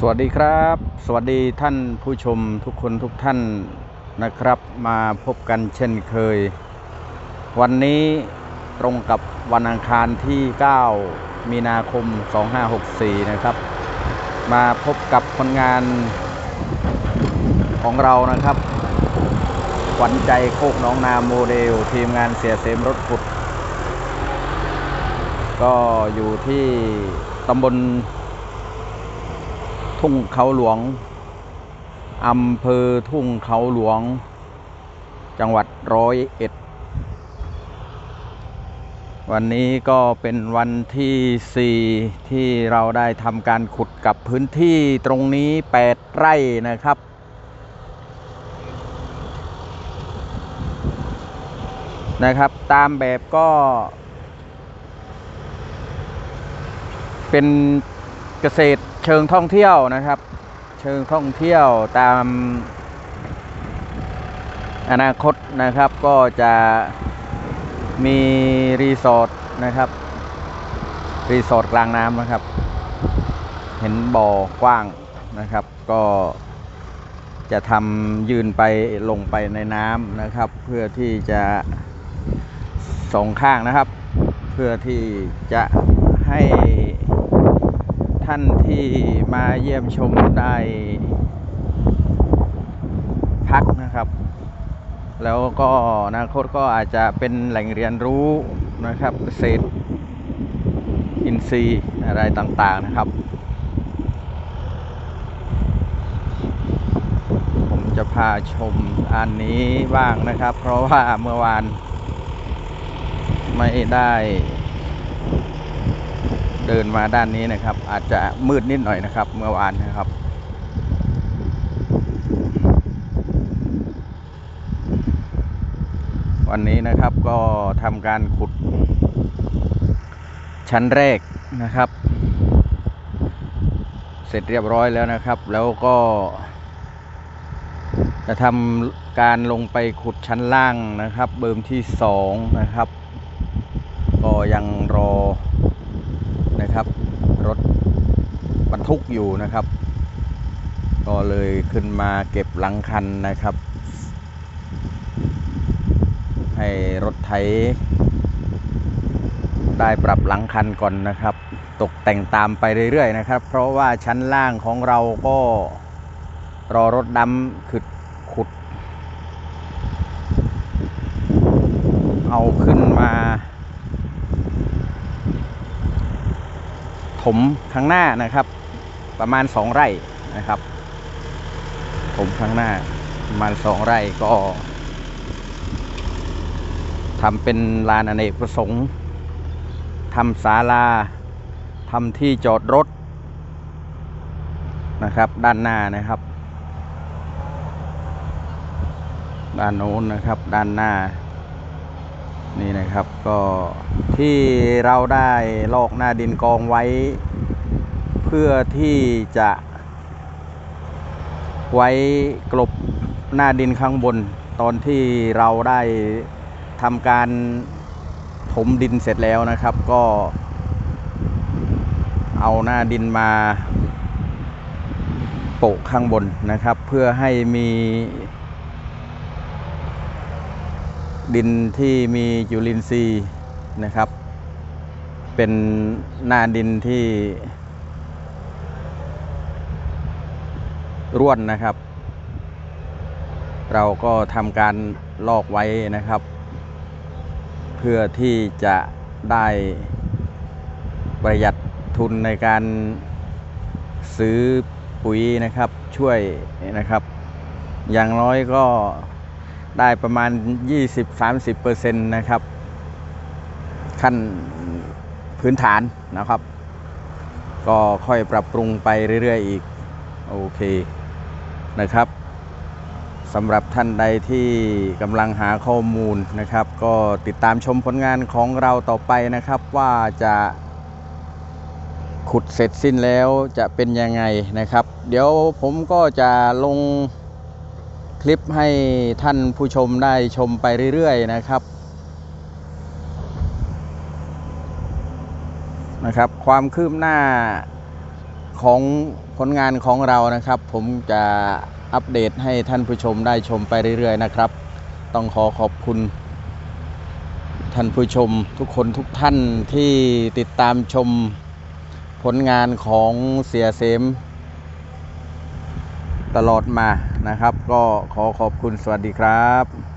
สวัสดีครับ สวัสดีท่านผู้ชมทุกคนทุกท่านนะครับ มาพบกันเช่นเคย วันนี้ตรงกับวันอังคารที่ 9 มีนาคม 2564 นะครับ มาพบกับคนงานของเรานะครับขวัญใจโคกน้องนาโมเดล ทีมงานเสียเสมรถขุด ก็อยู่ที่ตำบล ทุ่งเขาหลวงอำเภอทุ่งเขาหลวง จังหวัดร้อยเอ็ด วันนี้ก็เป็นวันที่ 4 ที่เราได้ทำการขุดกับพื้นที่ตรงนี้ 8 ไร่นะครับ นะครับตามแบบก็ เป็น เกษตรเชิงท่องเที่ยวนะครับ เชิงท่องเที่ยวตาม อนาคตนะครับก็จะมีรีสอร์ทนะครับรีสอร์ทกลางน้ำนะครับ เห็นบ่อกว้างนะครับ ก็จะทำยืนไปลงไปในน้ำนะครับ เพื่อที่จะสองข้างนะครับ เพื่อที่จะให้ ท่านที่มาเยี่ยมชมได้พักนะครับ แล้วก็อนาคตก็อาจจะเป็นแหล่งเรียนรู้นะครับเกษตรอินทรีย์อะไรต่างๆนะครับ ผมจะพาชมอันนี้บ้างนะครับ เพราะว่าเมื่อวานไม่ได้ เดินมาด้านนี้นะครับ อาจจะมืดนิดหน่อยนะครับ เมื่อวานนะครับวันนี้นะครับก็ทำการขุด ชั้นแรกนะครับ เสร็จเรียบร้อยแล้วนะครับ แล้วก็ จะทำการลงไปขุดชั้นล่างนะครับ เบิมที่สองนะครับ ก็ยังรอ นะครับ รถบรรทุกอยู่นะครับ ก็เลยขึ้นมาเก็บหลังคันนะครับ ให้รถไถได้ปรับหลังคันก่อนนะครับ ตกแต่งตามไปเรื่อยๆนะครับ เพราะว่าชั้นล่างของเราก็รอรถดำขุดขุดเอาขึ้น มาถมข้างหน้านะครับ ประมาณสองไร่นะครับถมข้างหน้าประมาณสองไร่ก็ทำเป็นลานอเนกประสงค์ทำศาลาทำที่จอดรถนะครับ ด้านหน้านะครับ ด้านโน้นนะครับ ด้านหน้า นี่นะครับก็ที่เราได้ลอกหน้าดินกองไว้ เพื่อที่จะ ไว้กลบหน้าดินข้างบน ตอนที่เราได้ทำการถมดินเสร็จแล้วนะครับ ก็ เอาหน้าดินมาโปะข้างบนนะครับ เพื่อให้มี ดินที่มีจุลินทรีย์นะครับ เป็นหน้าดินที่ร่วนนะครับ เราก็ทำการลอกไว้นะครับ เพื่อที่จะได้ประหยัดทุนในการซื้อปุ๋ยนะครับช่วยนะครับ อย่างน้อยก็ ได้ประมาณ 20-30%นะครับ ขั้นพื้นฐานนะครับ ก็ค่อยปรับปรุงไปเรื่อยๆอีก โอเคนะครับสำหรับท่านใดที่กำลังหาข้อมูลนะครับ ก็ติดตามชมผลงานของเราต่อไปนะครับว่าจะขุดเสร็จสิ้นแล้วจะเป็นยังไงนะครับ เดี๋ยวผมก็จะลง คลิปให้ท่านผู้ชมได้ชมไปเรื่อยๆนะครับนะครับ ความคืบหน้าของผลงานของเรานะครับ ผมจะอัปเดตให้ท่านผู้ชมได้ชมไปเรื่อยๆนะครับ ต้องขอขอบคุณ ท่านผู้ชมทุกคนทุกท่านที่ติดตามชมผลงานของเสียเสมตลอดมา นะครับ ก็ขอขอบคุณสวัสดีครับ